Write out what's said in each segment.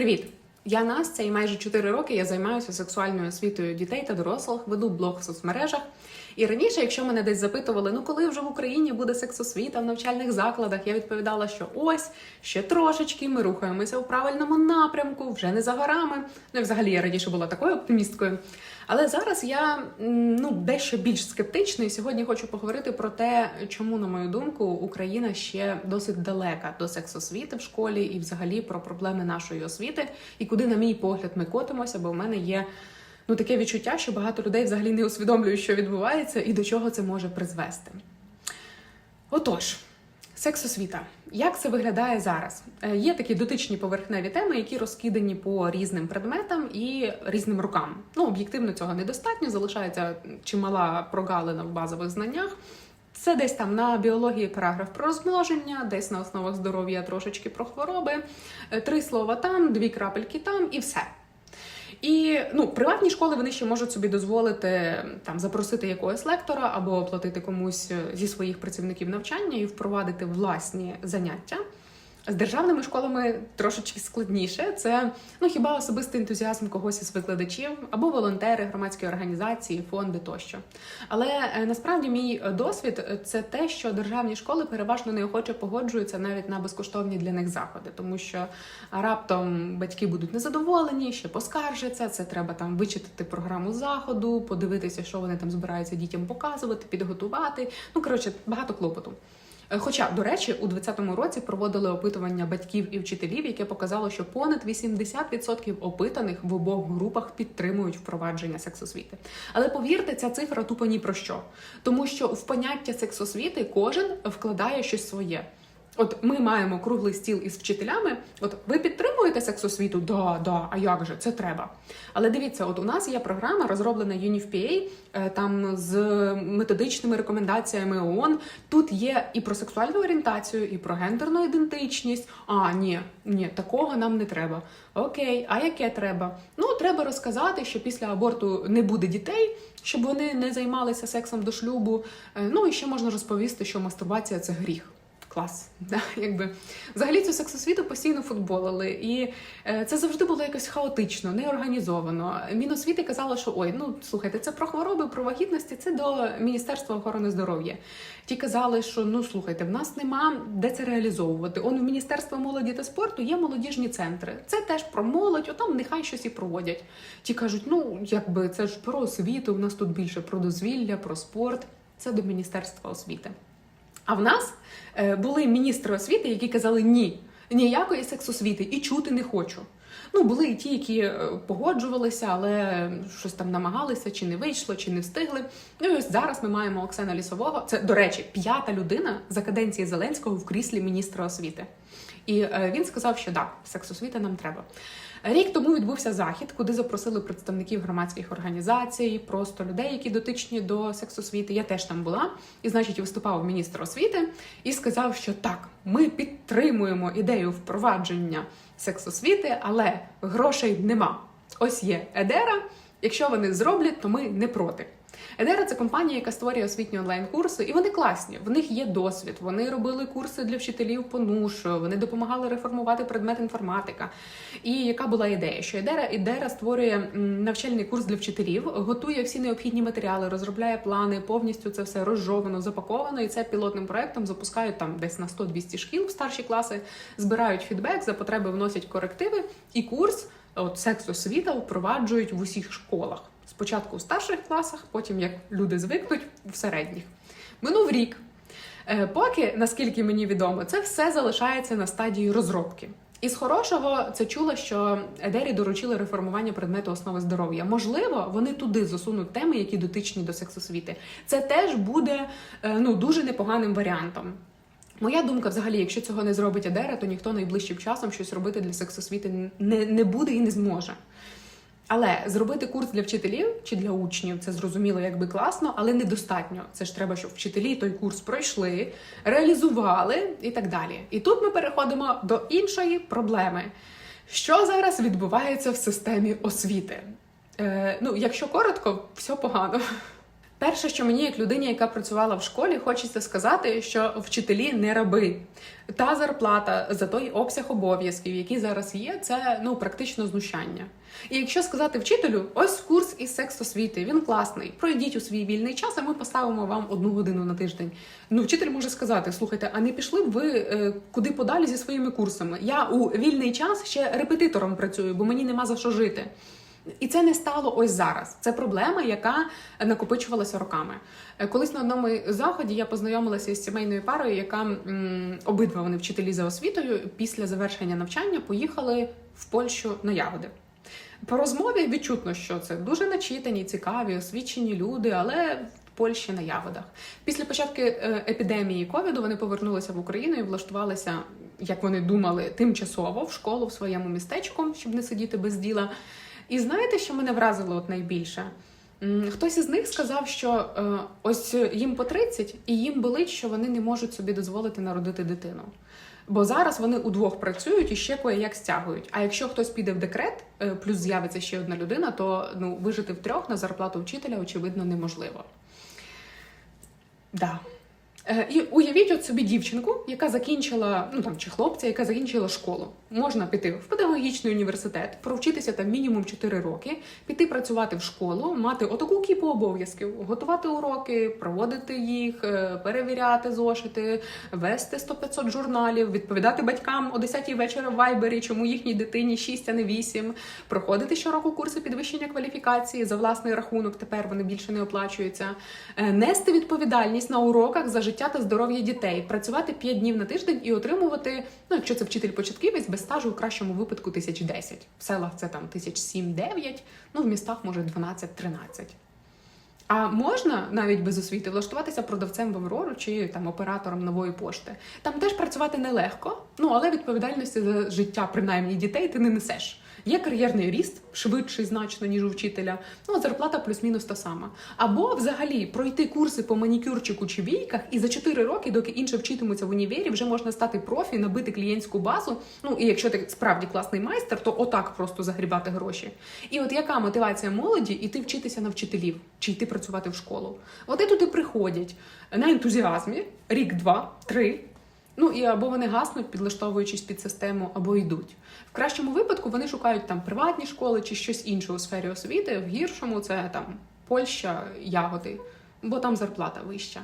Привіт! Я Настя, і майже 4 роки я займаюся сексуальною освітою дітей та дорослих, веду блог в соцмережах. І раніше, якщо мене десь запитували, ну коли вже в Україні буде сексосвіта в навчальних закладах, я відповідала, що ось ще трошечки, ми рухаємося у правильному напрямку, вже не за горами. Ну взагалі я раніше була такою оптимісткою. Але зараз я ну дещо більш скептична, і сьогодні хочу поговорити про те, чому, на мою думку, Україна ще досить далека до сексосвіти в школі і взагалі про проблеми нашої освіти, і куди, на мій погляд, ми котимося, бо в мене є ну таке відчуття, що багато людей взагалі не усвідомлюють, що відбувається, і до чого це може призвести. Отож. Сексосвіта. Як це виглядає зараз? Е, Є такі дотичні поверхневі теми, які розкидані по різним предметам і різним рукам. Ну, об'єктивно цього недостатньо, залишається чимала прогалина в базових знаннях. Це десь там на біології параграф про розмноження, десь на основах здоров'я трошечки про хвороби, е, три слова там, дві крапельки там і все. І ну, приватні школи вони ще можуть собі дозволити там запросити якогось лектора або оплатити комусь е, зі своїх працівників навчання і впровадити власні заняття. З державними школами трошечки складніше. Це ну хіба особистий ентузіазм когось із викладачів або волонтери, громадські організації, фонди тощо. Але е, насправді мій досвід е, це те, що державні школи переважно неохоче погоджуються навіть на безкоштовні для них заходи, тому що раптом батьки будуть незадоволені, ще поскаржаться. Це треба там вичитати програму заходу, подивитися, що вони там збираються дітям показувати, підготувати. Ну коротше, багато клопоту. Е, Хоча, до речі, у 2020 році проводили опитування батьків і вчителів, яке показало, що понад 80% опитаних в обох групах підтримують впровадження сексосвіти. Але повірте, ця цифра тупо ні про що, тому що в поняття сексосвіти кожен вкладає щось своє. От ми маємо круглий стіл із вчителями. От ви підтримуєте сексосвіту? Да, да, а як же це треба? Але дивіться, от у нас є програма, розроблена UNFPA, е, там з методичними рекомендаціями ООН. Тут є і про сексуальну орієнтацію, і про гендерну ідентичність. А ні, ні, такого нам не треба. Окей, а яке треба? Ну треба розказати, що після аборту не буде дітей, щоб вони не займалися сексом до шлюбу. Е, Ну і ще можна розповісти, що мастурбація це гріх. Клас, да, якби взагалі цю сексосвіту постійно футболили, і е, це завжди було якось хаотично, неорганізовано. Міносвіти казала, що ой, ну слухайте, це про хвороби, про вагітності, це до Міністерства охорони здоров'я. Ті казали, що ну слухайте, в нас нема де це реалізовувати. Он в Міністерства молоді та спорту є молодіжні центри. Це теж про молодь, отам нехай щось і проводять. Ті кажуть, ну якби це ж про освіту, в нас тут більше про дозвілля, про спорт. Це до Міністерства освіти. А в нас е, були міністри освіти, які казали ні, ніякої сексосвіти і чути не хочу. Ну, були і ті, які е, погоджувалися, але щось там намагалися, чи не вийшло, чи не встигли. Ну і ось зараз ми маємо Оксана Лісового. Це, до речі, п'ята людина за каденції Зеленського в кріслі міністра освіти. І е, він сказав, що да, сексосвіта нам треба. Рік тому відбувся захід, куди запросили представників громадських організацій, просто людей, які дотичні до сексосвіти. Я теж там була, і значить виступав міністр освіти і сказав, що так, ми підтримуємо ідею впровадження сексосвіти, але грошей нема. Ось є Едера. Якщо вони зроблять, то ми не проти. Едера це компанія, яка створює освітні онлайн-курси, і вони класні. В них є досвід. Вони робили курси для вчителів по НУШ, вони допомагали реформувати предмет інформатика. І яка була ідея? Що Едера Едера створює навчальний курс для вчителів, готує всі необхідні матеріали, розробляє плани, повністю це все розжовано, запаковано. І це пілотним проектом запускають там десь на 100-200 шкіл в старші класи, збирають фідбек, за потреби вносять корективи, і курс от сексосвіта впроваджують в усіх школах. Спочатку в старших класах, потім як люди звикнуть в середніх. Минув рік. Е, Поки, наскільки мені відомо, це все залишається на стадії розробки. І з хорошого це чула, що Едері доручили реформування предмету основи здоров'я. Можливо, вони туди засунуть теми, які дотичні до сексосвіти. Це теж буде е, ну дуже непоганим варіантом. Моя думка, взагалі, якщо цього не зробить Едера, то ніхто найближчим часом щось робити для сексосвіти не, не буде і не зможе. Але зробити курс для вчителів чи для учнів це зрозуміло, якби класно, але недостатньо. Це ж треба, щоб вчителі той курс пройшли, реалізували і так далі. І тут ми переходимо до іншої проблеми. Що зараз відбувається в системі освіти? Е, ну, якщо коротко, все погано. Перше, що мені, як людині, яка працювала в школі, хочеться сказати, що вчителі не раби. Та зарплата за той обсяг обов'язків, який зараз є, це ну практично знущання. І якщо сказати вчителю, ось курс із сексосвіти, він класний. Пройдіть у свій вільний час, а ми поставимо вам одну годину на тиждень. Ну, вчитель може сказати: слухайте, а не пішли б ви е, куди подалі зі своїми курсами? Я у вільний час ще репетитором працюю, бо мені нема за що жити. І це не стало ось зараз. Це проблема, яка накопичувалася роками. Е, Колись на одному заході я познайомилася із сімейною парою, яка м, обидва вони вчителі за освітою. Після завершення навчання поїхали в Польщу на ягоди. По розмові відчутно, що це дуже начитані, цікаві, освічені люди, але в Польщі на ягодах. Після початку е, епідемії ковіду вони повернулися в Україну і влаштувалися, як вони думали, тимчасово в школу в своєму містечку, щоб не сидіти без діла. І знаєте, що мене вразило от найбільше? Хтось із них сказав, що е, ось їм по 30, і їм болить, що вони не можуть собі дозволити народити дитину. Бо зараз вони удвох працюють і ще кое-як стягують. А якщо хтось піде в декрет, е, плюс з'явиться ще одна людина, то ну вижити втрьох на зарплату вчителя очевидно неможливо. Да. Е, І уявіть от собі дівчинку, яка закінчила, ну там чи хлопця, яка закінчила школу. Можна піти в педагогічний університет, провчитися там мінімум 4 роки, піти працювати в школу, мати отаку кіпу обов'язків, готувати уроки, проводити їх, е, перевіряти зошити, вести 100-500 журналів, відповідати батькам о 10 вечора в вайбері, чому їхній дитині 6, а не 8, проходити щороку курси підвищення кваліфікації за власний рахунок. Тепер вони більше не оплачуються, Е, нести відповідальність на уроках за життя та здоров'я дітей, працювати 5 днів на тиждень і отримувати, ну якщо це вчитель початківець, без стажу у кращому випадку 1010. В селах це там 1007-9, ну в містах може 12-13. А можна навіть без освіти влаштуватися продавцем в Аврору чи там оператором нової пошти. Там теж працювати нелегко, ну але відповідальності за життя, принаймні дітей, ти не несеш. Є кар'єрний ріст швидший значно ніж у вчителя. Ну зарплата плюс-мінус та сама. Або взагалі пройти курси по манікюрчику чи війках, і за 4 роки, доки інші вчитимуться в універі, вже можна стати профі, набити клієнтську базу. Ну і якщо ти справді класний майстер, то отак просто загрібати гроші. І от яка мотивація молоді іти вчитися на вчителів чи йти працювати в школу? І туди приходять на ентузіазмі рік, два, три. Ну і або вони гаснуть, підлаштовуючись під систему, або йдуть. В кращому випадку вони шукають там приватні школи чи щось інше у сфері освіти. В гіршому це там Польща, ягоди, бо там зарплата вища.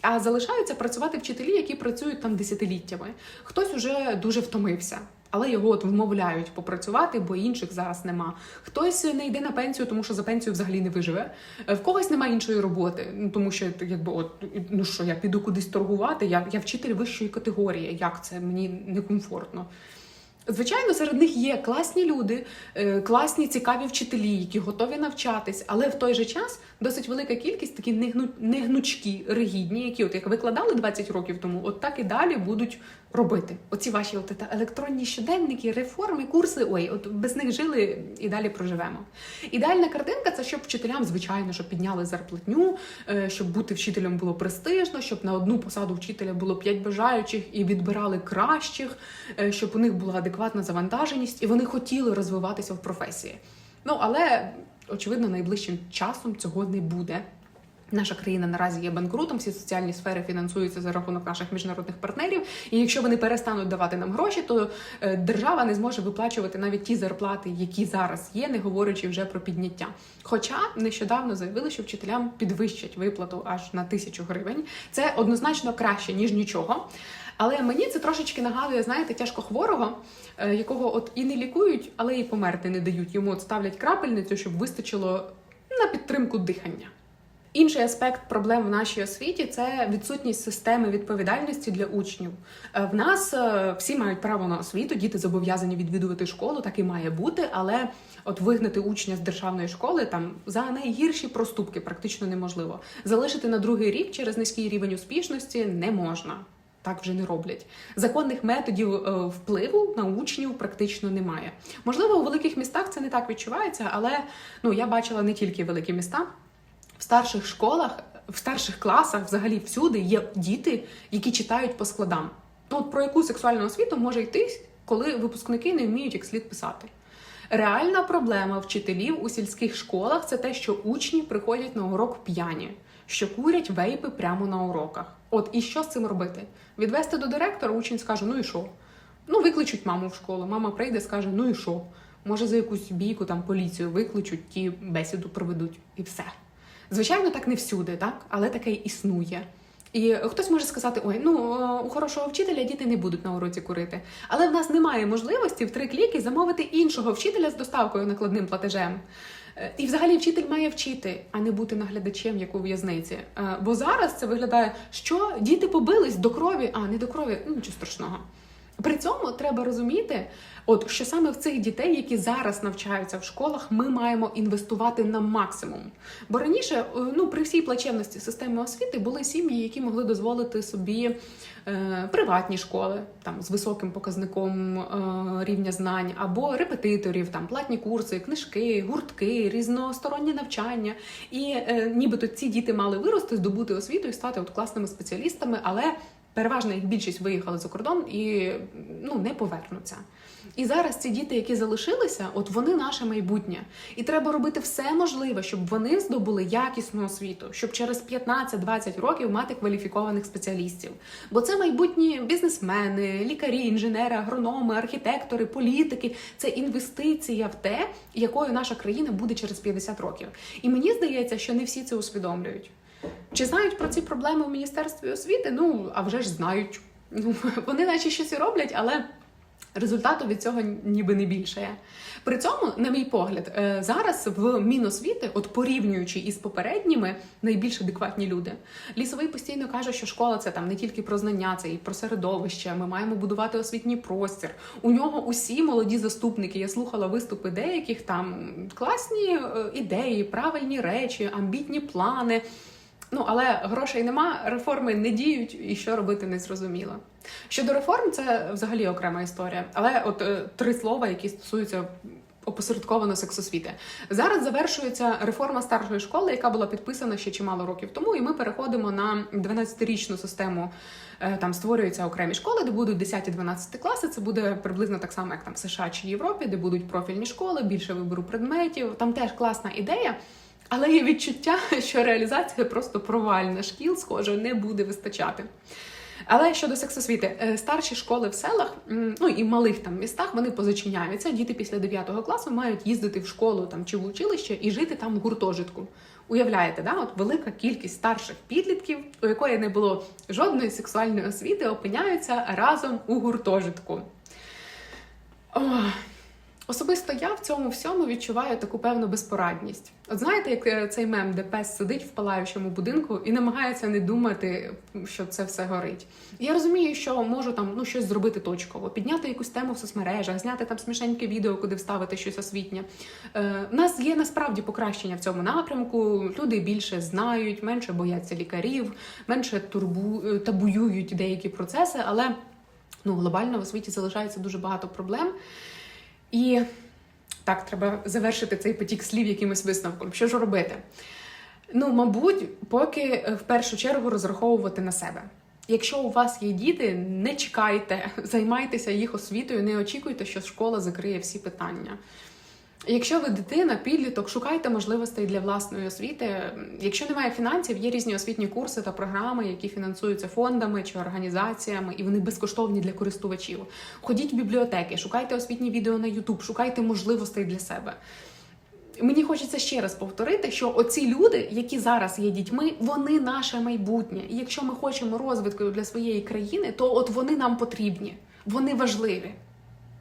А залишаються працювати вчителі, які працюють там десятиліттями. Хтось уже дуже втомився, але його от вмовляють попрацювати, бо інших зараз нема. Хтось не йде на пенсію, тому що за пенсію взагалі не виживе. В когось немає іншої роботи, ну тому що якби от ну що я піду кудись торгувати. Я, я вчитель вищої категорії. Як це мені некомфортно. Звичайно, серед них є класні люди, е, класні цікаві вчителі, які готові навчатись, але в той же час досить велика кількість такі негну- негнучкі, ригідні, які, от як викладали 20 років тому, от так і далі будуть робити. Оці ваші от електронні щоденники, реформи, курси. Ой, от без них жили і далі проживемо. Ідеальна картинка це щоб вчителям, звичайно, щоб підняли зарплатню, е, щоб бути вчителем було престижно, щоб на одну посаду вчителя було 5 бажаючих і відбирали кращих, е, щоб у них була адекватна завантаженість, і вони хотіли розвиватися в професії. Ну але очевидно, найближчим часом цього не буде. Наша країна наразі є банкрутом, всі соціальні сфери фінансуються за рахунок наших міжнародних партнерів. І якщо вони перестануть давати нам гроші, то е, держава не зможе виплачувати навіть ті зарплати, які зараз є, не говорячи вже про підняття. Хоча нещодавно заявили, що вчителям підвищать виплату аж на тисячу гривень. Це однозначно краще ніж нічого. Але мені це трошечки нагадує, знаєте, тяжко хворого, е, якого от і не лікують, але і померти не дають. Йому от ставлять крапельницю, щоб вистачило на підтримку дихання. Інший аспект проблем в нашій освіті це відсутність системи відповідальності для учнів. Е, В нас е, всі мають право на освіту, діти зобов'язані відвідувати школу, так і має бути. Але от вигнати учня з державної школи там за найгірші проступки практично неможливо. Залишити на другий рік через низький рівень успішності не можна. Так вже не роблять. Законних методів е, впливу на учнів практично немає. Можливо, у великих містах це не так відчувається, але ну я бачила не тільки великі міста. В старших школах, в старших класах, взагалі всюди є діти, які читають по складам. Ну, от про яку сексуальну освіту може йти, коли випускники не вміють як слід писати. Реальна проблема вчителів у сільських школах це те, що учні приходять на урок п'яні. що курять вейпи прямо на уроках. От і що з цим робити? Відвести до директора, учень скаже: ну і що? Ну, викличуть маму в школу. Мама прийде, скаже: ну і що? Може, за якусь бійку там поліцію викличуть, ті бесіду проведуть, і все. Звичайно, так не всюди, так, але таке існує. І хтось може сказати: ой, ну е, у хорошого вчителя діти не будуть на уроці курити. Але в нас немає можливості в три кліки замовити іншого вчителя з доставкою накладним платежем. Е, І взагалі вчитель має вчити, а не бути наглядачем, як у в'язниці. Е, Бо зараз це виглядає, що діти побились до крові, а не до крові, ну нічого страшного. При цьому треба розуміти, от що саме в цих дітей, які зараз навчаються в школах, ми маємо інвестувати на максимум. Бо раніше, е, ну при всій плачевності системи освіти були сім'ї, які могли дозволити собі е, приватні школи там з високим показником е, рівня знань, або репетиторів, там платні курси, книжки, гуртки, різностороннє навчання. І е, нібито ці діти мали вирости, здобути освіту і стати от класними спеціалістами, але переважна їх більшість виїхали за кордон і ну не повернуться. І зараз ці діти, які залишилися, от вони наше майбутнє. І треба робити все можливе, щоб вони здобули якісну освіту, щоб через 15-20 років мати кваліфікованих спеціалістів. Бо це майбутні бізнесмени, лікарі, інженери, агрономи, архітектори, політики. Це інвестиція в те, якою наша країна буде через 50 років. І мені здається, що не всі це усвідомлюють. Чи знають про ці проблеми в Міністерстві освіти? Ну, а вже ж знають. Ну, Вони наче щось і роблять, але результату від цього ніби не більше. При цьому, на мій погляд, е, зараз в Міносвіти, от порівнюючи із попередніми, найбільш адекватні люди. Лісовий постійно каже, що школа це там не тільки про знання, це і про середовище. Ми маємо будувати освітній простір. У нього усі молоді заступники. Я слухала виступи деяких там класні е, ідеї, правильні речі, амбітні плани. Ну, але грошей нема, реформи не діють, і що робити не зрозуміло. Щодо реформ, це взагалі окрема історія. Але от е, три слова, які стосуються опосередковано сексосвіти. Зараз завершується реформа старшої школи, яка була підписана ще чимало років тому, і ми переходимо на 12-річну систему. Е, Там створюються окремі школи, де будуть 10-12 класи. Це буде приблизно так само, як там в США чи Європі, де будуть профільні школи, більше вибору предметів. Там теж класна ідея. Але є відчуття, що реалізація просто провальна шкіл, схоже, не буде вистачати. Але щодо сексосвіти, е, старші школи в селах, ну і малих там містах, вони позачиняються. Діти після 9 класу мають їздити в школу там чи в училище і жити там в гуртожитку. Уявляєте, да? От велика кількість старших підлітків, у якої не було жодної сексуальної освіти, опиняються разом у гуртожитку. Ох. Особисто я в цьому всьому відчуваю таку певну безпорадність. От знаєте, як е, цей мем, де пес сидить в палаючому будинку і намагається не думати, що це все горить. Я розумію, що можу там ну щось зробити точково, підняти якусь тему в соцмережах, зняти там смішеньке відео, куди вставити щось освітнє. Е, У нас є насправді покращення в цьому напрямку. Люди більше знають, менше бояться лікарів, менше турбу е, табуюють деякі процеси, але ну глобально в освіті залишається дуже багато проблем. І так, треба завершити цей потік слів якимось висновком. Що ж робити? Ну, мабуть, поки е, в першу чергу розраховувати на себе. Якщо у вас є діти, не чекайте, займайтеся їх освітою, не очікуйте, що школа закриє всі питання. Якщо ви дитина, підліток, шукайте можливостей для власної освіти. Якщо немає фінансів, є різні освітні курси та програми, які фінансуються фондами чи організаціями, і вони безкоштовні для користувачів. Ходіть в бібліотеки, шукайте освітні відео на YouTube, шукайте можливостей для себе. Мені хочеться ще раз повторити, що оці люди, які зараз є дітьми, вони наше майбутнє. І якщо ми хочемо розвитку для своєї країни, то от вони нам потрібні, вони важливі.